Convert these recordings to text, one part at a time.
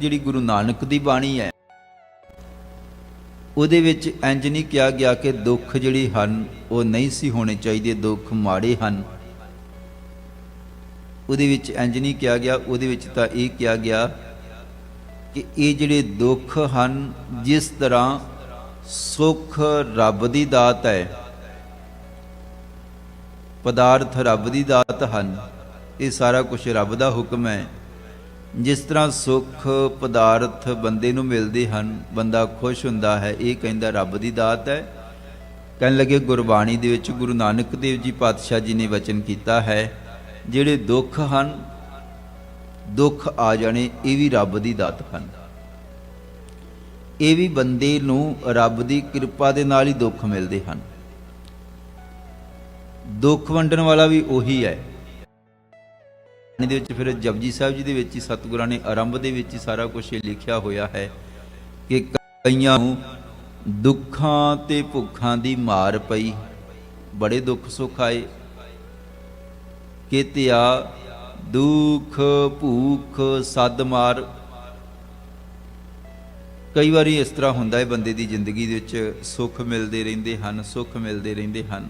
ਜਿਹੜੀ ਗੁਰੂ ਨਾਨਕ ਦੀ ਬਾਣੀ ਹੈ, ਉਹਦੇ ਵਿੱਚ ਇੰਜ ਨਹੀਂ ਕਿਹਾ ਗਿਆ ਕਿ ਦੁੱਖ ਜਿਹੜੇ ਹਨ, ਉਹ ਨਹੀਂ ਸੀ ਹੋਣੇ ਚਾਹੀਦੇ, ਦੁੱਖ ਮਾੜੇ ਹਨ। ਉਹਦੇ ਵਿੱਚ ਇੰਜ ਨਹੀਂ ਕਿਹਾ ਗਿਆ, ਉਹਦੇ ਵਿੱਚ ਤਾਂ ਇਹ ਕਿਹਾ ਗਿਆ ਕਿ ਇਹ ਜਿਹੜੇ ਦੁੱਖ ਹਨ, ਜਿਸ ਤਰ੍ਹਾਂ ਸੁੱਖ ਰੱਬ ਦੀ ਦਾਤ ਹੈ, ਪਦਾਰਥ ਰੱਬ ਦੀ ਦਾਤ ਹਨ, ਇਹ ਸਾਰਾ ਕੁਝ ਰੱਬ ਦਾ ਹੁਕਮ ਹੈ। ਜਿਸ ਤਰ੍ਹਾਂ ਸੁੱਖ ਪਦਾਰਥ ਬੰਦੇ ਨੂੰ ਮਿਲਦੇ ਹਨ, ਬੰਦਾ ਖੁਸ਼ ਹੁੰਦਾ ਹੈ, ਇਹ ਕਹਿੰਦਾ ਰੱਬ ਦੀ ਦਾਤ ਹੈ। ਕਹਿਣ ਲੱਗੇ, ਗੁਰਬਾਣੀ ਦੇ ਵਿੱਚ ਗੁਰੂ ਨਾਨਕ ਦੇਵ ਜੀ ਪਾਤਸ਼ਾਹ ਜੀ ਨੇ ਵਚਨ ਕੀਤਾ ਹੈ, ਜਿਹੜੇ ਦੁੱਖ ਹਨ, ਦੁੱਖ ਆ ਜਾਣੇ, ਇਹ ਵੀ ਰੱਬ ਦੀ ਦਾਤ ਹਨ। ਇਹ ਵੀ ਬੰਦੇ ਨੂੰ ਰੱਬ ਦੀ ਕਿਰਪਾ ਦੇ ਨਾਲ ਹੀ ਦੁੱਖ ਮਿਲਦੇ ਹਨ। ਦੁੱਖ ਵੰਡਣ ਵਾਲਾ ਵੀ ਉਹੀ ਹੈ। ਦੇ ਵਿੱਚ ਫਿਰ ਜਪਜੀ ਸਾਹਿਬ ਜੀ ਦੇ ਵਿੱਚ ਹੀ ਸਤਿਗੁਰਾਂ ਨੇ ਆਰੰਭ ਦੇ ਵਿੱਚ ਹੀ ਸਾਰਾ ਕੁਝ ਲਿਖਿਆ ਹੋਇਆ ਹੈ ਕਿ ਕਈਆਂ ਨੂੰ ਦੁੱਖਾਂ ਤੇ ਭੁੱਖਾਂ ਦੀ ਮਾਰ ਪਈ, ਬੜੇ ਦੁੱਖ ਸੁੱਖ ਆਏ। ਕਿਤਿਆ ਦੁੱਖ ਭੂਖ ਸੱਦ ਮਾਰ। ਕਈ ਵਾਰੀ ਇਸ ਤਰ੍ਹਾਂ ਹੁੰਦਾ ਹੈ ਬੰਦੇ ਦੀ ਜ਼ਿੰਦਗੀ ਦੇ ਵਿੱਚ ਸੁੱਖ ਮਿਲਦੇ ਰਹਿੰਦੇ ਹਨ, ਸੁੱਖ ਮਿਲਦੇ ਰਹਿੰਦੇ ਹਨ।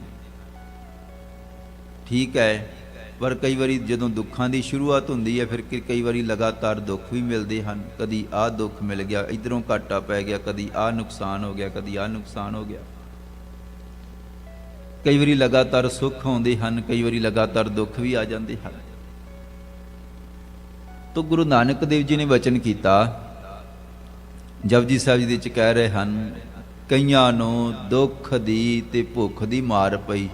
ਠੀਕ ਹੈ। ਪਰ ਕਈ ਵਾਰੀ ਜਦੋਂ ਦੁੱਖਾਂ ਦੀ ਸ਼ੁਰੂਆਤ ਹੁੰਦੀ ਹੈ, ਫਿਰ ਕਈ ਵਾਰੀ ਲਗਾਤਾਰ ਦੁੱਖ ਵੀ ਮਿਲਦੇ ਹਨ। ਕਦੀ ਆਹ ਦੁੱਖ ਮਿਲ ਗਿਆ, ਇਧਰੋਂ ਘਾਟਾ ਪੈ ਗਿਆ, ਕਦੀ ਆਹ ਨੁਕਸਾਨ ਹੋ ਗਿਆ, ਕਦੀ ਆਹ ਨੁਕਸਾਨ ਹੋ ਗਿਆ। ਕਈ ਵਾਰੀ ਲਗਾਤਾਰ ਸੁੱਖ ਆਉਂਦੇ ਹਨ, ਕਈ ਵਾਰੀ ਲਗਾਤਾਰ ਦੁੱਖ ਵੀ ਆ ਜਾਂਦੇ ਹਨ। ਤੋ ਗੁਰੂ ਨਾਨਕ ਦੇਵ ਜੀ ਨੇ ਵਚਨ ਕੀਤਾ ਜਪਜੀ ਸਾਹਿਬ ਜੀ ਦੇ ਵਿੱਚ ਕਹਿ ਰਹੇ ਹਨ, ਕਈਆਂ ਨੂੰ ਦੁੱਖ ਦੀ ਤੇ ਭੁੱਖ ਦੀ ਮਾਰ ਪਈ।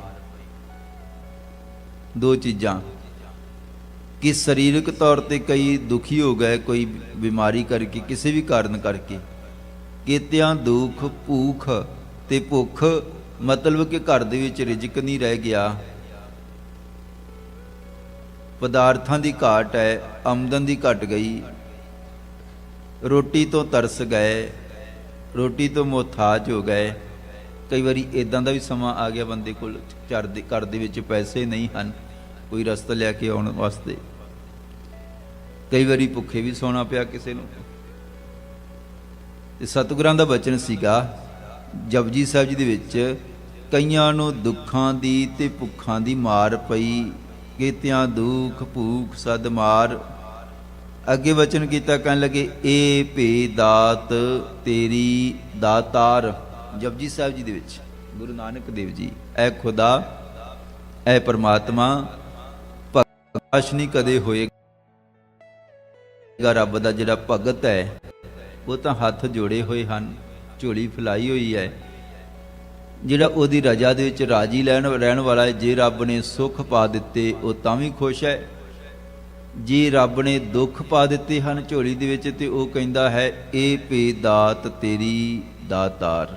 ਦੋ ਚੀਜ਼ਾਂ। ਕਿ ਸਰੀਰਕ ਤੌਰ ਤੇ ਕਈ ਦੁਖੀ ਹੋ ਗਏ, ਕੋਈ ਬਿਮਾਰੀ ਕਰਕੇ, ਕਿਸੇ ਵੀ ਕਾਰਨ ਕਰਕੇ। ਕਿਤਿਆਂ ਦੁੱਖ, ਭੂਖ ਤੇ ਭੁੱਖ ਮਤਲਬ ਕਿ ਘਰ ਦੇ ਵਿੱਚ ਰਿਜਕ ਨਹੀਂ ਰਹਿ ਗਿਆ। ਪਦਾਰਥਾਂ ਦੀ ਘਾਟ ਹੈ, ਆਮਦਨ ਦੀ ਘਟ ਗਈ। ਰੋਟੀ ਤੋਂ ਤਰਸ ਗਏ, ਰੋਟੀ ਤੋਂ ਮੁਹਤਾਜ ਹੋ ਗਏ। ਕਈ ਵਾਰੀ ਇਦਾਂ ਦਾ ਵੀ ਸਮਾਂ ਆ ਗਿਆ ਬੰਦੇ ਕੋਲ, ਘਰ ਘਰ ਦੇ ਵਿੱਚ ਪੈਸੇ ਨਹੀਂ ਹਨ। ਕੋਈ ਰਸਤਾ ਲੈ ਕੇ ਆਉਣ ਵਾਸਤੇ। ਕਈ ਵਾਰੀ ਭੁੱਖੇ ਵੀ ਸੌਣਾ ਪਿਆ ਕਿਸੇ ਨੂੰ। ਤੇ ਸਤਿਗੁਰਾਂ ਦਾ ਬਚਨ ਸੀਗਾ, ਜਪਜੀ ਸਾਹਿਬ ਜੀ ਦੇ ਵਿੱਚ, ਕਈਆਂ ਨੂੰ ਦੁੱਖਾਂ ਦੀ ਤੇ ਭੁੱਖਾਂ ਦੀ ਮਾਰ ਪਈ, ਕੀਤਿਆਂ ਦੁੱਖ ਭੂਖ ਸਦ ਮਾਰ। ਅੱਗੇ ਵਚਨ ਕੀਤਾ, ਕਹਿਣ ਲੱਗੇ, ਏ ਭੇ ਦਾਤ ਤੇਰੀ ਦਾਤਾਰ। ਜਪਜੀ ਸਾਹਿਬ ਜੀ ਦੇ ਵਿੱਚ, ਗੁਰੂ ਨਾਨਕ ਦੇਵ ਜੀ, ਐ ਖੁਦਾ, ਐ ਪਰਮਾਤਮਾ ਭਗਵਾਸ਼ ਨਹੀਂ ਕਦੇ ਹੋਏਗਾ। ਰੱਬ ਦਾ ਜਿਹੜਾ ਭਗਤ ਹੈ, ਉਹ ਤਾਂ ਹੱਥ ਜੋੜੇ ਹੋਏ ਹਨ, ਝੋਲੀ ਫਲਾਈ ਹੋਈ ਹੈ। ਜਿਹੜਾ ਉਹਦੀ ਰਜਾ ਦੇ ਵਿੱਚ ਰਾਜੀ ਲੈਣ, ਰਹਿਣ ਵਾਲਾ ਹੈ, ਜੇ ਰੱਬ ਨੇ ਸੁੱਖ ਪਾ ਦਿੱਤੇ, ਉਹ ਤਾਂ ਵੀ ਖੁਸ਼ ਹੈ। ਜੇ ਰੱਬ ਨੇ ਦੁੱਖ ਪਾ ਦਿੱਤੇ ਹਨ ਝੋਲੀ ਦੇ ਵਿੱਚ, ਤੇ ਉਹ ਕਹਿੰਦਾ ਹੈ, ਇਹ ਪੇ ਦਾਤ ਤੇਰੀ ਦਾਤਾਰ।